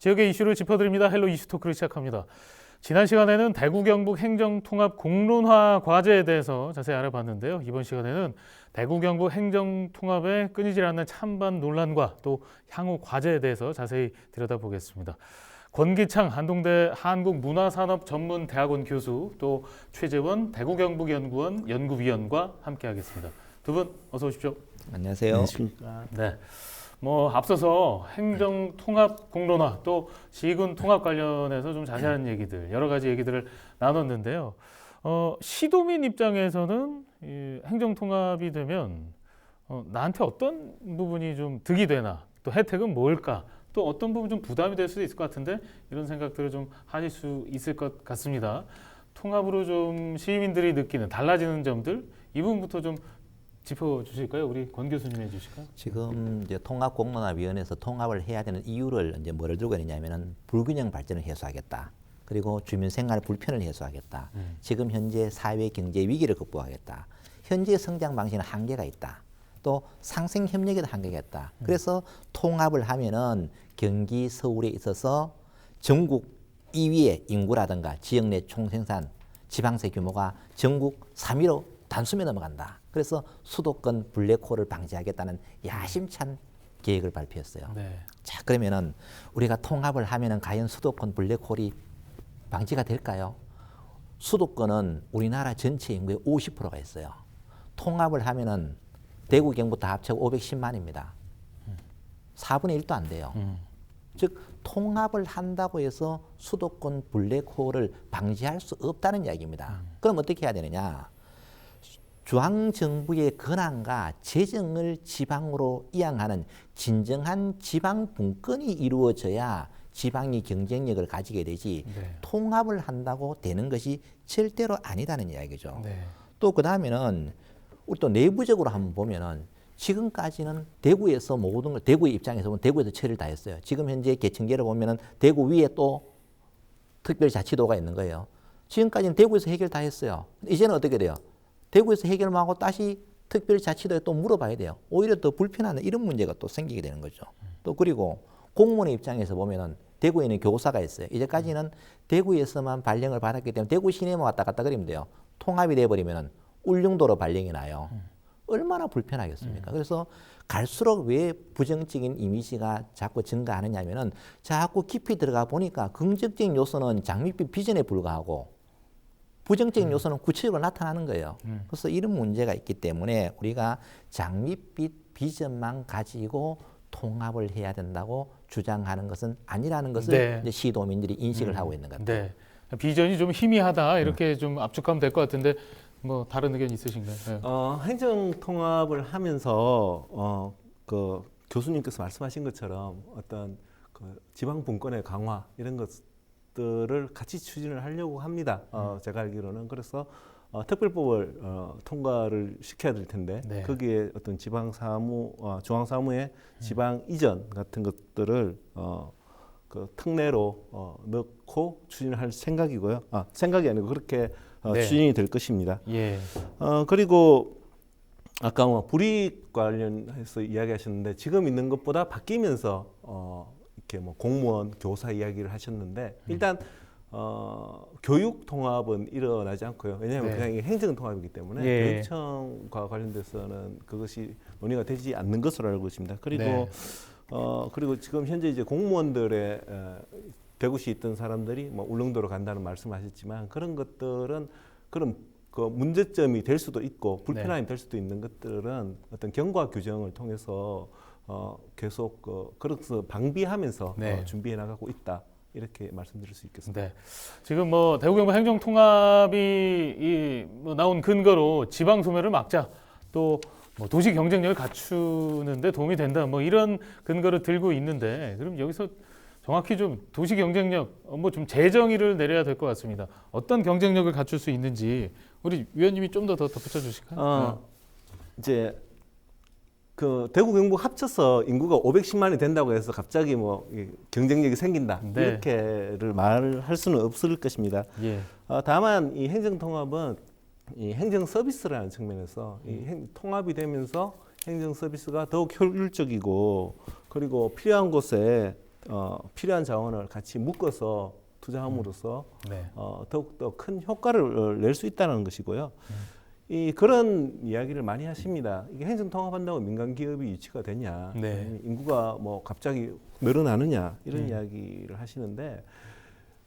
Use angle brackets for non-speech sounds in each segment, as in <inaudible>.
지역의 이슈를 짚어드립니다. 헬로 이슈 토크를 시작합니다. 지난 시간에는 대구 경북 행정통합 공론화 과제에 대해서 자세히 알아봤는데요. 이번 시간에는 대구 경북 행정통합의 끊이질 않는 찬반 논란과 또 향후 과제에 대해서 자세히 들여다보겠습니다. 권기창 한동대 한국문화산업전문대학원 교수 또 최재원 대구경북연구원 연구위원과 함께하겠습니다. 두 분 어서 오십시오. 안녕하세요. 안녕하십니까. 네. 뭐 앞서서 행정 통합 공론화 또 시군 통합 관련해서 좀 자세한 얘기들 여러 가지 얘기들을 나눴는데요. 어, 시도민 입장에서는 이 행정 통합이 되면 어, 나한테 어떤 부분이 좀 득이 되나 또 혜택은 뭘까 또 어떤 부분 좀 부담이 될 수도 있을 것 같은데 이런 생각들을 좀 하실 수 있을 것 같습니다. 통합으로 좀 시민들이 느끼는 달라지는 점들 이 부분부터 좀 짚어 주실까요? 우리 권 교수님 해 주실까요? 지금 이제 통합 공론화위원회에서 통합을 해야 되는 이유를 이제 뭐를 들고 있느냐면은 불균형 발전을 해소하겠다. 그리고 주민 생활 불편을 해소하겠다. 음. 지금 현재 사회 경제 위기를 극복하겠다. 현재 성장 방식에는 한계가 있다. 또 상생 협력에도 한계가 있다. 그래서 통합을 하면은 경기 서울에 있어서 전국 2위의 인구라든가 지역 내 총생산 지방세 규모가 전국 3위로 단숨에 넘어간다. 그래서 수도권 블랙홀을 방지하겠다는 야심찬 계획을 발표했어요. 네. 자, 그러면은 우리가 통합을 하면은 과연 수도권 블랙홀이 방지가 될까요? 수도권은 우리나라 전체 인구의 50%가 있어요. 통합을 하면은 대구 경북 다 합치고 510만입니다. 4분의 1도 안 돼요. 음. 즉 통합을 한다고 해서 수도권 블랙홀을 방지할 수 없다는 이야기입니다. 그럼 어떻게 해야 되느냐? 중앙 정부의 권한과 재정을 지방으로 이양하는 진정한 지방 분권이 이루어져야 지방이 경쟁력을 가지게 되지 네. 통합을 한다고 되는 것이 절대로 아니다는 이야기죠. 네. 또 그 다음에는 우리 또 내부적으로 한번 보면은 지금까지는 대구에서 모든 걸 대구의 입장에서 보면 대구에서 처리를 다 했어요. 지금 현재 개천계를 보면은 대구 위에 또 특별자치도가 있는 거예요. 지금까지는 대구에서 해결 다 했어요. 이제는 어떻게 돼요? 대구에서 해결만 하고 다시 특별자치도에 또 물어봐야 돼요. 오히려 더 불편한 이런 문제가 또 생기게 되는 거죠. 또 그리고 공무원의 입장에서 보면은 대구에 있는 교사가 있어요. 이제까지는 대구에서만 발령을 받았기 때문에 대구 시내만 왔다 갔다 그리면 돼요. 통합이 돼버리면은 울릉도로 발령이 나요. 얼마나 불편하겠습니까? 그래서 갈수록 왜 부정적인 이미지가 자꾸 증가하느냐면은 자꾸 깊이 들어가 보니까 긍정적인 요소는 장밋빛 비전에 불과하고 부정적인 요소는 구체적으로 나타나는 거예요. 음. 그래서 이런 문제가 있기 때문에 우리가 장밋빛 비전만 가지고 통합을 해야 된다고 주장하는 것은 아니라는 것을 네. 이제 시도민들이 인식을 음. 하고 있는 겁니다. 네. 비전이 좀 희미하다 이렇게 좀 압축하면 될 것 같은데 뭐 다른 의견 있으신가요? 네. 어, 행정 통합을 하면서 어, 그 교수님께서 말씀하신 것처럼 어떤 그 지방 분권의 강화 이런 것 들을 같이 추진을 하려고 합니다. 어, 제가 알기로는 그래서 어, 특별법을 어, 통과를 시켜야 될 텐데 네. 거기에 어떤 지방 사무, 어, 중앙 사무의 지방 이전 같은 것들을 어, 그 특례로 어, 넣고 추진을 할 생각이고요. 아, 생각이 아니고 그렇게 어, 네. 추진이 될 것입니다. 예. 어 그리고 아까 뭐 불이익 관련해서 이야기하셨는데 지금 있는 것보다 바뀌면서 어 이렇게 뭐 공무원 교사 이야기를 하셨는데 일단 어 교육 통합은 일어나지 않고요. 왜냐하면 네. 그냥 이게 행정 통합이기 때문에 예. 교육청과 관련돼서는 그것이 논의가 되지 않는 것으로 알고 있습니다. 그리고 네. 어 그리고 지금 현재 이제 공무원들의 어, 대구시 있던 사람들이 뭐 울릉도로 간다는 말씀하셨지만 그런 것들은 그런 그 문제점이 될 수도 있고 불편함이 될 수도 있는 것들은 어떤 경과 규정을 통해서 어 계속 그 그래서 방비하면서 네. 어, 준비해 나가고 있다 이렇게 말씀드릴 수 있겠습니다. 네. 지금 뭐 대구 경북 행정 통합이 이 뭐 나온 근거로 지방 소멸을 막자 또 뭐 도시 경쟁력을 갖추는데 도움이 된다 뭐 이런 근거를 들고 있는데 그럼 여기서 정확히 좀 도시 경쟁력 뭐 좀 재정의를 내려야 될 것 같습니다. 어떤 경쟁력을 갖출 수 있는지 우리 위원님이 좀 더 더 덧붙여 주실까요? 어, 이제 그 대구 경북 합쳐서 인구가 510만이 된다고 해서 갑자기 뭐이 경쟁력이 생긴다 네. 이렇게를 말할 수는 없을 것입니다. 예. 어, 다만 이 행정 통합은 이 행정 서비스라는 측면에서 이 행, 통합이 되면서 행정 서비스가 더욱 효율적이고 그리고 필요한 곳에 어, 필요한 자원을 같이 묶어서 투자함으로써 네. 어, 더욱 더 큰 효과를 어, 낼수 있다는 것이고요. 이 그런 이야기를 많이 하십니다. 이게 행정 통합한다고 민간 기업이 유치가 되냐, 네. 인구가 뭐 갑자기 늘어나느냐 이런 음. 이야기를 하시는데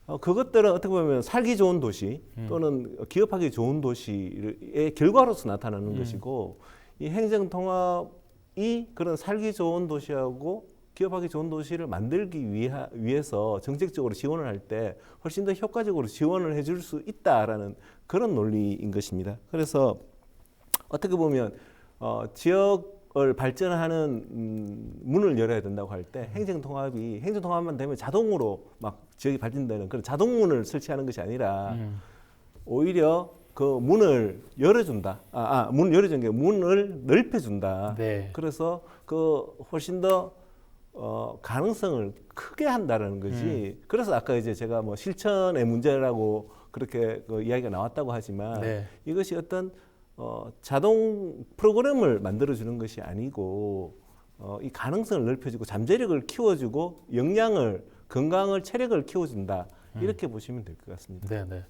어, 그것들은 어떻게 보면 살기 좋은 도시 음. 또는 기업하기 좋은 도시의 결과로서 나타나는 음. 것이고 이 행정 통합이 그런 살기 좋은 도시하고 기업하기 좋은 도시를 만들기 위하, 위해서 정책적으로 지원을 할 때 훨씬 더 효과적으로 지원을 해줄 수 있다라는 그런 논리인 것입니다. 그래서 어떻게 보면 어, 지역을 발전하는 음, 문을 열어야 된다고 할 때 행정 통합이 행정 통합만 되면 자동으로 막 지역이 발전되는 그런 자동문을 설치하는 것이 아니라 음. 오히려 그 문을 열어준다. 아, 아 문을 열어준 게 문을 넓혀준다. 네. 그래서 그 훨씬 더 어, 가능성을 크게 한다는 거지. 음. 그래서 아까 이제 제가 뭐 실천의 문제라고 그렇게 그 이야기가 나왔다고 하지만 네. 이것이 어떤 어, 자동 프로그램을 만들어주는 것이 아니고 어, 이 가능성을 넓혀주고 잠재력을 키워주고 역량을 건강을 체력을 키워준다 이렇게 보시면 될 것 같습니다. 네, 네.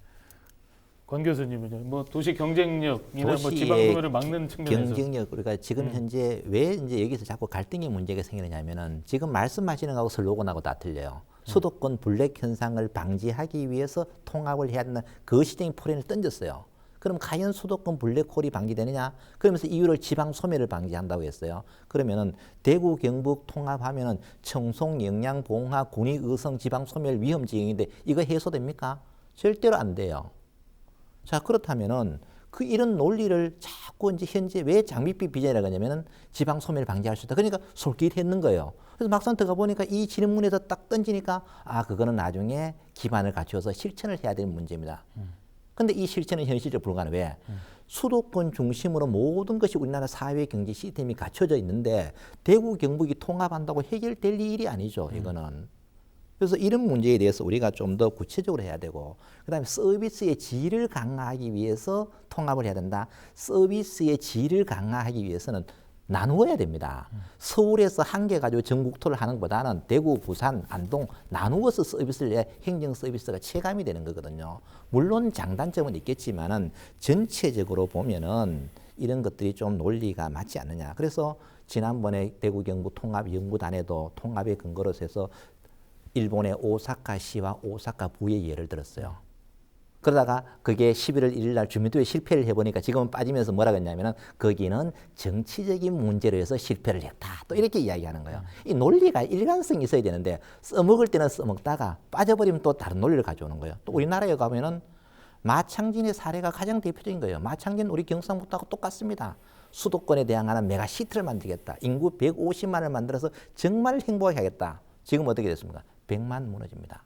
권 교수님은요. 뭐 도시 경쟁력이나 뭐 지방 소멸을 막는 측면에서 경쟁력 우리가 지금 음. 현재 왜 이제 여기서 자꾸 갈등의 문제가 생기느냐면은 지금 말씀하시는 거하고 슬로건하고 다 틀려요. 음. 수도권 블랙 현상을 방지하기 위해서 통합을 해야 된다. 그 시대의 포렌을 던졌어요. 그럼 과연 수도권 블랙홀이 방지되느냐? 그러면서 이유를 지방 소멸을 방지한다고 했어요. 그러면은 대구 경북 통합하면은 청송 영양 봉화 군위 의성 지방 소멸 위험 지역인데 이거 해소됩니까? 절대로 안 돼요. 자 그렇다면은 그 이런 논리를 자꾸 이제 현재 왜 장밋빛 비전이라고 하냐면은 지방 소멸 방지할 수 있다. 그러니까 솔깃했는 거예요. 그래서 막상 들어가 보니까 이 질문에서 딱 던지니까 아 그거는 나중에 기반을 갖추어서 실천을 해야 되는 문제입니다. 근데 이 실천은 현실적으로 불가능. 왜? 수도권 중심으로 모든 것이 우리나라 사회 경제 시스템이 갖춰져 있는데 대구 경북이 통합한다고 해결될 일이 아니죠. 이거는. 그래서 이런 문제에 대해서 우리가 좀 더 구체적으로 해야 되고 그다음에 서비스의 질을 강화하기 위해서 통합을 해야 된다. 서비스의 질을 강화하기 위해서는 나누어야 됩니다. 서울에서 한 개 가지고 전국 투를 하는 것보다는 대구, 부산, 안동 나누어서 서비스를 해야 행정 서비스가 체감이 되는 거거든요. 물론 장단점은 있겠지만은 전체적으로 보면은 이런 것들이 좀 논리가 맞지 않느냐. 그래서 지난번에 대구 경북 통합 연구단에도 통합의 근거로 해서 일본의 오사카시와 오사카 부의 예를 들었어요. 그러다가 그게 11월 1일 날 주민투표에 실패를 해보니까 지금은 빠지면서 뭐라고 했냐면은 거기는 정치적인 문제로 해서 실패를 했다. 또 이렇게 이야기하는 거예요. 이 논리가 일관성이 있어야 되는데 써먹을 때는 써먹다가 빠져버리면 또 다른 논리를 가져오는 거예요. 또 우리나라에 가면은 마창진의 사례가 가장 대표적인 거예요. 마창진 우리 경상북도하고 똑같습니다. 수도권에 대항하는 메가시티를 만들겠다. 인구 150만을 만들어서 정말 행복하게 하겠다. 지금 어떻게 됐습니까? 100만 무너집니다.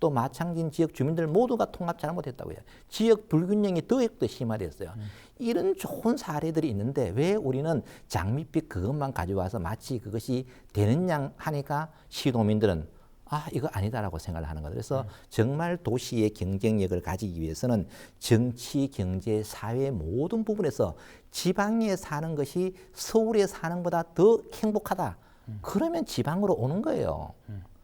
또 마창진 지역 주민들 모두가 통합 잘못했다고요. 지역 불균형이 더욱더 심화됐어요. 이런 좋은 사례들이 있는데 왜 우리는 장밋빛 그것만 가져와서 마치 그것이 되는 양 하니까 시도민들은 아 이거 아니다라고 생각을 하는 거죠. 그래서 정말 도시의 경쟁력을 가지기 위해서는 정치, 경제, 사회 모든 부분에서 지방에 사는 것이 서울에 사는 것보다 더 행복하다. 그러면 지방으로 오는 거예요.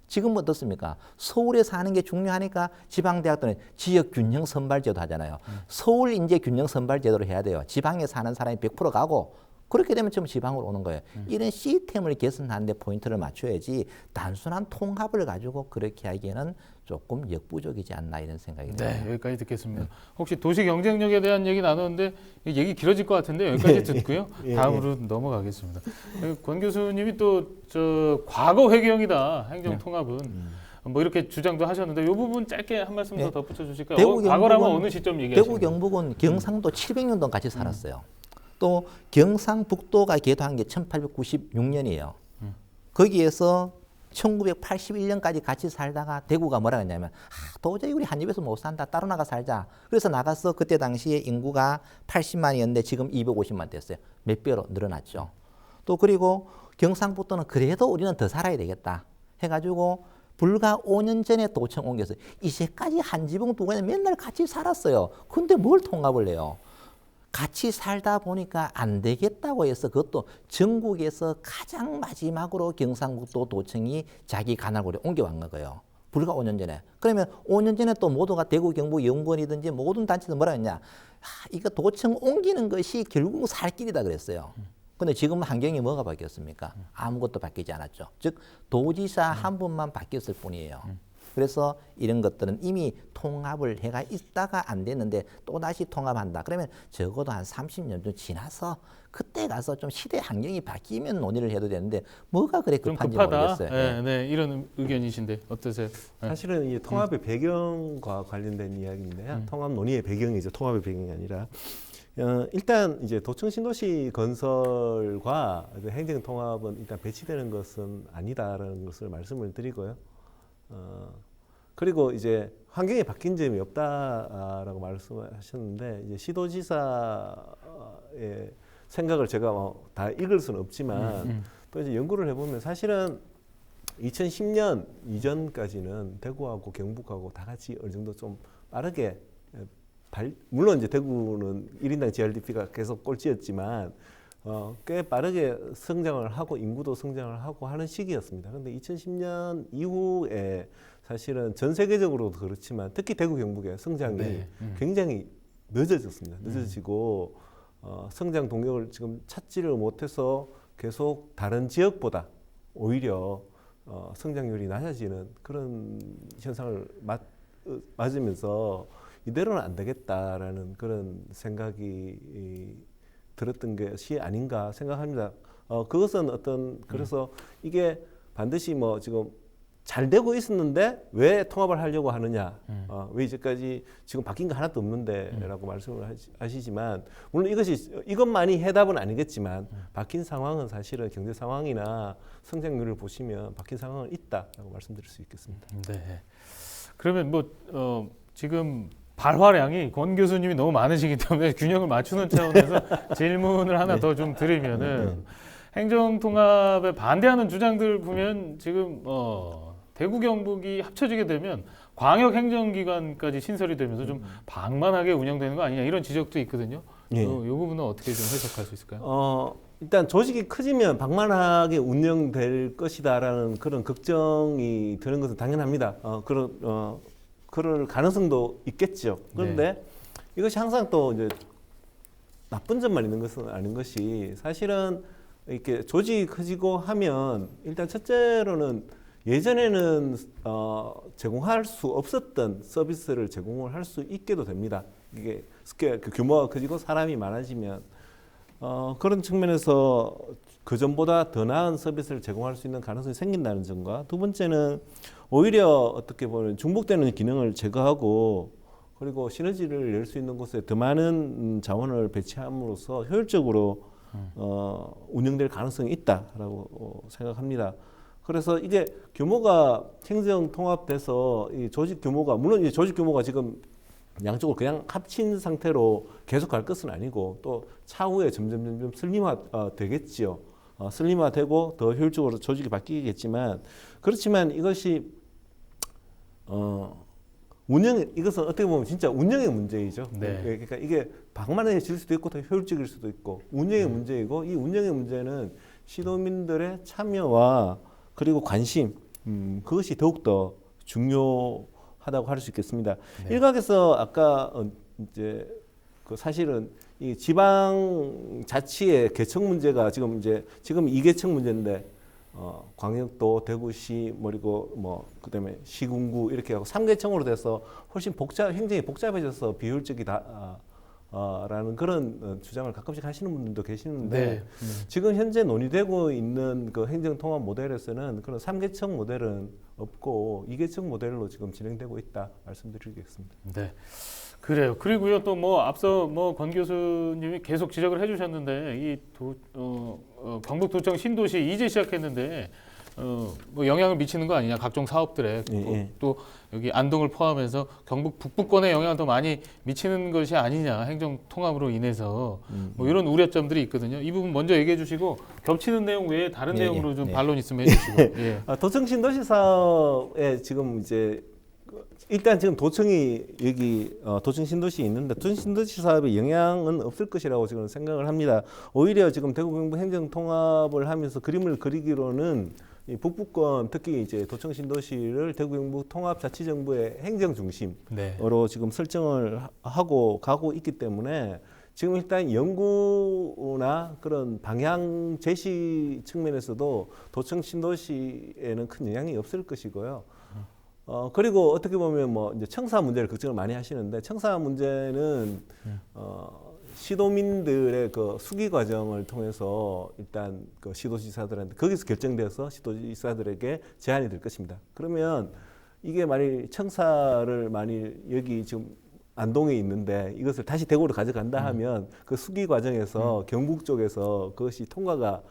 지금 어떻습니까? 서울에 사는 게 중요하니까 지방대학들은 지역 균형 선발제도 하잖아요. 서울 인재 균형 선발제도를 해야 돼요. 지방에 사는 사람이 100% 가고 그렇게 되면 좀 지방으로 오는 거예요. 이런 시스템을 개선하는데 포인트를 맞춰야지 단순한 통합을 가지고 그렇게 하기에는 조금 역부족이지 않나 이런 생각이 듭니다. 네, 여기까지 듣겠습니다. 혹시 도시 경쟁력에 대한 얘기 나눴는데 이 얘기 길어질 것 같은데 여기까지 듣고요. <laughs> 예, 다음으로 넘어가겠습니다. 권 교수님이 또 저 과거 회경이다 행정 통합은 뭐 이렇게 주장도 하셨는데 이 부분 짧게 한 말씀 더 네. 덧붙여 주실까요? 대구 어, 과거라면 경북은- 어느 시점 얘기하시는 대구? 경북은 경상도 700년동 같이 살았어요. 또 경상북도가 개도한 게 1896년이에요. 거기에서 1981년까지 같이 살다가 대구가 뭐라 했냐면 아, 도저히 우리 한 집에서 못 산다. 따로 나가 살자. 그래서 나가서 그때 당시에 인구가 80만이었는데 지금 250만 됐어요. 몇 배로 늘어났죠. 또 그리고 경상북도는 그래도 우리는 더 살아야 되겠다. 해가지고 불과 5년 전에 도청 옮겨서 이제까지 한 지붕 두 개는 맨날 같이 살았어요. 근데 뭘 통합을 해요? 같이 살다 보니까 안 되겠다고 해서 그것도 전국에서 가장 마지막으로 경상북도 도청이 자기 관할구로 옮겨간 거예요. 불과 5년 전에. 그러면 5년 전에 또 모두가 대구, 경북, 연구원이든지 모든 단체들 뭐라 했냐. 아, 이거 도청 옮기는 것이 결국 살 길이다 그랬어요. 근데 지금 환경이 뭐가 바뀌었습니까? 아무것도 바뀌지 않았죠. 즉 도지사 한 분만 바뀌었을 뿐이에요. 그래서 이런 것들은 이미 통합을 해가 있다가 안 됐는데 또 다시 통합한다. 그러면 적어도 한 30년 좀 지나서 그때 가서 좀 시대 환경이 바뀌면 논의를 해도 되는데 뭐가 그래 좀 급한지. 모르겠어요. 네, 예. 네, 이런 의견이신데 어떠세요? 네. 사실은 이 통합의 배경과 관련된 이야기인데요. 음. 통합 논의의 배경이죠. 통합의 배경이 아니라 어, 일단 이제 도청 신도시 건설과 그 행정 통합은 일단 배치되는 것은 아니다라는 것을 말씀을 드리고요. 어, 그리고 이제 환경이 바뀐 점이 없다라고 말씀하셨는데 이제 시도지사의 생각을 제가 뭐 다 읽을 수는 없지만 음. 또 이제 연구를 해보면 사실은 2010년 이전까지는 대구하고 경북하고 다 같이 어느 정도 좀 빠르게 발, 물론 이제 대구는 1인당 GRDP가 계속 꼴찌였지만 어, 꽤 빠르게 성장을 하고 인구도 성장을 하고 하는 시기였습니다. 근데 2010년 이후에 사실은 전 세계적으로도 그렇지만 특히 대구 경북의 성장이 네. 음. 굉장히 늦어졌습니다. 늦어지고 어, 성장 동력을 지금 찾지를 못해서 계속 다른 지역보다 오히려 어, 성장률이 낮아지는 그런 현상을 맞, 어, 맞으면서 이대로는 안 되겠다라는 그런 생각이 이, 들었던 것이 아닌가 생각합니다. 어, 그것은 어떤 그래서 이게 반드시 뭐 지금 잘 되고 있었는데 왜 통합을 하려고 하느냐? 음. 어, 왜 이제까지 지금 바뀐 거 하나도 없는데라고 말씀을 하시, 하시지만 물론 이것이 이것만이 해답은 아니겠지만 바뀐 상황은 사실은 경제 상황이나 성장률을 보시면 바뀐 상황은 있다라고 말씀드릴 수 있겠습니다. 네. 그러면 뭐 어, 지금 발화량이 권 교수님이 너무 많으시기 때문에 <laughs> 균형을 맞추는 차원에서 <laughs> 질문을 하나 더좀 드리면은 행정 통합에 반대하는 주장들 보면 지금 어, 대구 경북이 합쳐지게 되면 광역 행정기관까지 신설이 되면서 좀 방만하게 운영되는 거 아니냐 이런 지적도 있거든요. 예. 어, 이 부분은 어떻게 좀 해석할 수 있을까요? 어, 일단 조직이 커지면 방만하게 운영될 것이다라는 그런 걱정이 드는 것은 당연합니다. 어, 그런 어, 그럴 가능성도 있겠죠. 그런데 이것이 항상 또 이제 나쁜 점만 있는 것은 아닌 것이 사실은 이렇게 조직이 커지고 하면 일단 첫째로는 예전에는 어, 제공할 수 없었던 서비스를 제공을 할 수 있게도 됩니다. 이게 스케일 그 규모가 커지고 사람이 많아지면 어, 그런 측면에서 그 전보다 더 나은 서비스를 제공할 수 있는 가능성이 생긴다는 점과 두 번째는 오히려 어떻게 보면 중복되는 기능을 제거하고 그리고 시너지를 낼 수 있는 곳에 더 많은 음, 자원을 배치함으로써 효율적으로 어, 운영될 가능성이 있다라고 어, 생각합니다. 그래서 이게 규모가 행정 통합돼서 이 조직 규모가 물론 이 조직 규모가 지금 양쪽을 그냥 합친 상태로 계속 갈 것은 아니고 또 차후에 점점 점점 슬림화 어, 되겠지요. 어, 슬림화되고 더 효율적으로 조직이 바뀌겠지만 그렇지만 이것이 어, 운영 이것은 어떻게 보면 진짜 운영의 문제이죠. 네. 예, 그러니까 이게 방만해질 수도 있고 더 효율적일 수도 있고 운영의 문제이고 이 운영의 문제는 시도민들의 참여와 그리고 관심 음, 그것이 더욱 더 중요하다고 할 수 있겠습니다. 네. 일각에서 아까 어, 이제 그 사실은 이 지방 자치의 개척 문제가 지금 이제 지금 이개척 문제인데 어, 광역도 대구시 그리고 뭐 그다음에 시군구 이렇게 하고 삼개청으로 돼서 훨씬 복잡 행정이 복잡해져서 비효율적이다. 아, 어, 라는 그런 어, 주장을 가끔씩 하시는 분들도 계시는데 네. 음. 지금 현재 논의되고 있는 그 행정 통합 모델에서는 그런 삼개청 모델은 없고 이개청 모델로 지금 진행되고 있다 말씀드리겠습니다. 네. 그래요. 그리고요 또 뭐 앞서 뭐 권 교수님이 계속 지적을 해주셨는데 이 도, 어, 어, 경북도청 신도시 이제 시작했는데 어, 뭐 영향을 미치는 거 아니냐 각종 사업들에 예, 또, 예. 또 여기 안동을 포함해서 경북 북부권에 영향을 더 많이 미치는 것이 아니냐 행정 통합으로 인해서 음. 뭐 이런 우려점들이 있거든요. 이 부분 먼저 얘기해 주시고 겹치는 내용 외에 다른 예, 내용으로 예, 좀 네. 반론 있으면 해주시고. <laughs> 예. 아, 도청 신도시 사업에 지금 이제 일단 지금 도청이 여기 어, 도청 신도시 있는데 도청 신도시 사업에 영향은 없을 것이라고 지금 생각을 합니다. 오히려 지금 대구 경북 행정 통합을 하면서 그림을 그리기로는 이 북부권 특히 이제 도청 신도시를 대구 경북 통합 자치정부의 행정 중심으로 네. 지금 설정을 하- 하고 가고 있기 때문에 지금 일단 연구나 그런 방향 제시 측면에서도 도청 신도시에는 큰 영향이 없을 것이고요. 어 그리고 어떻게 보면 뭐 이제 청사 문제를 걱정을 많이 하시는데 청사 문제는 어 시도민들의 그 수기 과정을 통해서 일단 그 시도지사들한테 거기서 결정돼서 시도지사들에게 제한이 될 것입니다. 그러면 이게 만일 청사를 만일 여기 지금 안동에 있는데 이것을 다시 대구로 가져간다 하면 그 수기 과정에서 경북 쪽에서 그것이 통과가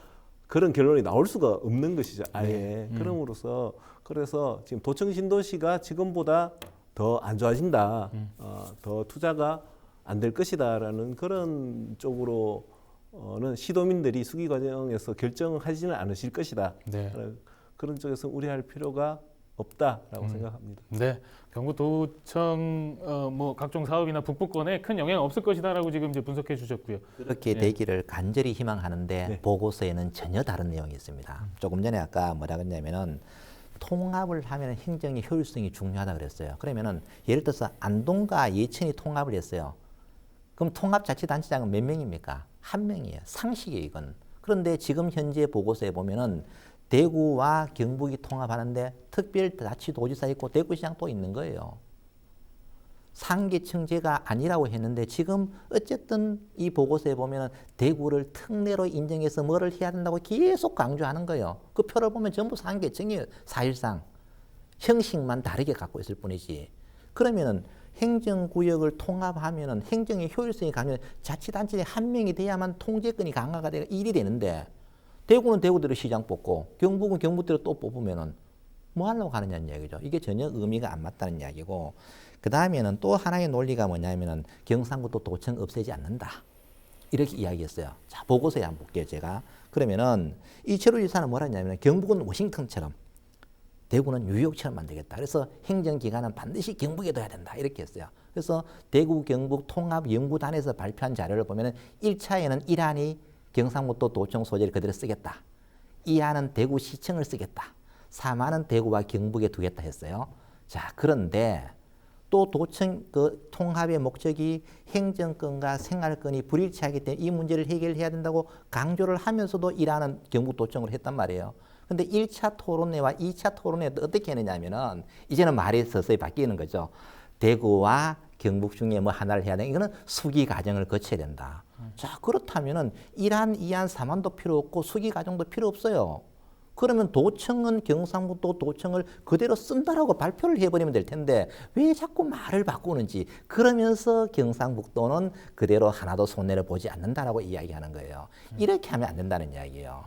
그런 결론이 나올 수가 없는 것이죠. 아예 그럼으로써 그래서 지금 도청 신도시가 지금보다 더 안 좋아진다. 어, 더 투자가 안 될 것이다라는 그런 쪽으로는 시도민들이 수기 과정에서 결정하지는 않으실 것이다. 네. 어, 그런 쪽에서 우려할 필요가 없다라고 생각합니다. 네. 경북도청 어, 뭐 각종 사업이나 북부권에 큰 영향 없을 것이다라고 지금 이제 분석해 주셨고요. 그렇게 네. 되기를 간절히 희망하는데 네. 보고서에는 전혀 다른 내용이 있습니다. 조금 전에 아까 뭐라 그랬냐면은 통합을 하면 행정의 효율성이 중요하다 그랬어요. 그러면은 예를 들어서 안동과 예천이 통합을 했어요. 그럼 통합자치단체장은 몇 명입니까? 한 명이에요. 상식이에요, 이건. 그런데 지금 현재 보고서에 보면은 대구와 경북이 통합하는데 특별자치도지사 있고 대구시장 또 있는 거예요. 상계층제가 아니라고 했는데 지금 어쨌든 이 보고서에 보면은 대구를 특례로 인정해서 뭐를 해야 된다고 계속 강조하는 거예요. 그 표를 보면 전부 상계층이에요. 사실상 형식만 다르게 갖고 있을 뿐이지. 그러면은 행정구역을 통합하면은 행정의 효율성이 강면 자치단체에 한 명이 돼야만 통제권이 강화가 되가 일이 되는데 대구는 대구대로 시장 뽑고 경북은 경북대로 또 뽑으면은 뭐 하려고 하느냐는 이야기죠. 이게 전혀 의미가 안 맞다는 이야기고 그 다음에는 또 하나의 논리가 뭐냐면은 경상북도 도청 없애지 않는다. 이렇게 이야기했어요. 자 보고서에 한번 볼게요 제가. 그러면은 이철우 지사는 뭐라 했냐면 경북은 워싱턴처럼 대구는 뉴욕처럼 만들겠다. 그래서 행정기관은 반드시 경북에 둬야 된다. 이렇게 했어요. 그래서 대구 경북 통합 연구단에서 발표한 자료를 보면은 1차에는 일안이 경상북도 도청 소재를 그대로 쓰겠다. 2안은 대구 시청을 쓰겠다. 3안은 대구와 경북에 두겠다 했어요. 자, 그런데 또 도청 그 통합의 목적이 행정권과 생활권이 불일치하기 때문에 이 문제를 해결해야 된다고 강조를 하면서도 일하는 경북 도청을 했단 말이에요. 근데 1차 토론회와 2차 토론회 어떻게 했느냐면은 이제는 말이 서서히 바뀌는 거죠. 대구와 경북 중에 뭐 하나를 해야 돼. 이거는 수기 과정을 거쳐야 된다. 자, 그렇다면은 1안, 2안, 3안도 필요 없고 수기 과정도 필요 없어요. 그러면 도청은 경상북도 도청을 그대로 쓴다라고 발표를 해버리면 될 텐데 왜 자꾸 말을 바꾸는지 그러면서 경상북도는 그대로 하나도 손해를 보지 않는다라고 이야기하는 거예요. 이렇게 하면 안 된다는 이야기예요.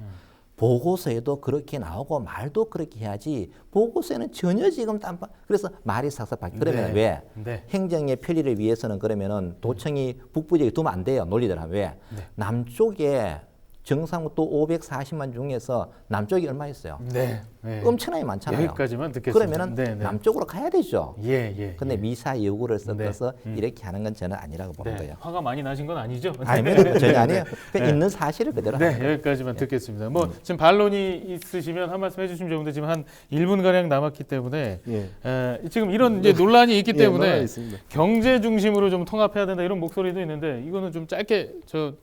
보고서에도 그렇게 나오고 말도 그렇게 해야지 보고서에는 전혀 지금 딴 그래서 말이 싹싹 바뀌 그러면 네. 왜 네. 행정의 편리를 위해서는 그러면은 도청이 북부 지역에 두면 안 돼요. 논리대로 하면 왜? 네. 남쪽에 정상북도 540만 중에서 남쪽이 얼마 있어요? 네. 네. 엄청나게 많잖아요. 여기까지만 듣겠습니다. 그러면은 네, 네. 남쪽으로 가야 되죠. 예, 예. 근데 예. 미사 요구를 섞어서 네. 음. 이렇게 하는 건 저는 아니라고 보는 네. 거예요. 화가 많이 나신 건 아니죠? <laughs> 아니면 전혀 아니에요. 그냥 네. 있는 사실을 그대로 네, 여기까지만 듣겠습니다. 뭐 음. 지금 반론이 있으시면 한 말씀 해주시면 좋은데 지금 한 1분 가량 남았기 때문에 예. 에, 지금 이런 이제 논란이 있기 예, 때문에 있습니다. 경제 중심으로 좀 통합해야 된다 이런 목소리도 있는데 이거는 좀 짧게 저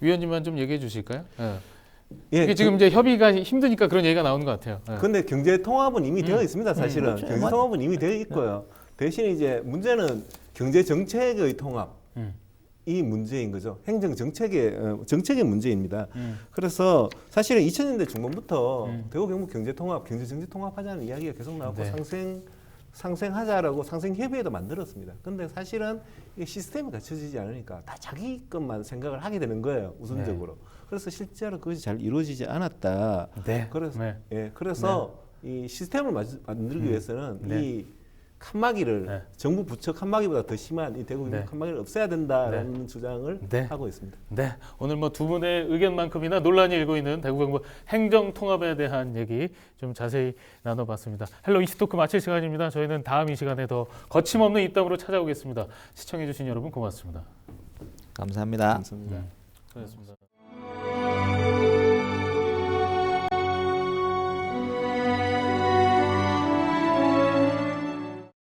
위원님만 좀 얘기해 주실까요? 예. 예, 이게 지금 이제 협의가 힘드니까 그런 얘기가 나오는 것 같아요. 예. 근데 경제 통합은 이미 되어 있습니다. 사실은 그렇죠. 경제 통합은 이미 되어 있고요. 대신 이제 문제는 경제 정책의 통합 음. 이 문제인 거죠. 행정 정책의 어, 정책의 문제입니다. 음. 그래서 사실은 2000년대 중반부터 음. 대구 경북 경제 통합, 경제 정책 통합하자는 이야기가 계속 나왔고 네. 상생 상생하자라고 상생 협의회도 만들었습니다. 근데 사실은 이 시스템이 갖춰지지 않으니까 다 자기 것만 생각을 하게 되는 거예요. 우선적으로. 그래서 실제로 그것이 잘 이루어지지 않았다. 네. 그래서 네. 예, 그래서 이 시스템을 마- 만들기 위해서는 네. 이 칸막이를 네. 정부 부처 칸막이보다 더 심한 이 대구 네. 칸막이를 없애야 된다라는 주장을 네. 하고 있습니다. 네, 오늘 뭐 두 분의 의견만큼이나 논란이 일고 있는 대구경북 행정 통합에 대한 얘기 좀 자세히 나눠봤습니다. 헬로 이슈토크 마칠 시간입니다. 저희는 다음 이 시간에 더 거침없는 입담으로 찾아오겠습니다. 시청해주신 여러분 고맙습니다. 감사합니다. 감사합니다. 수고하셨습니다.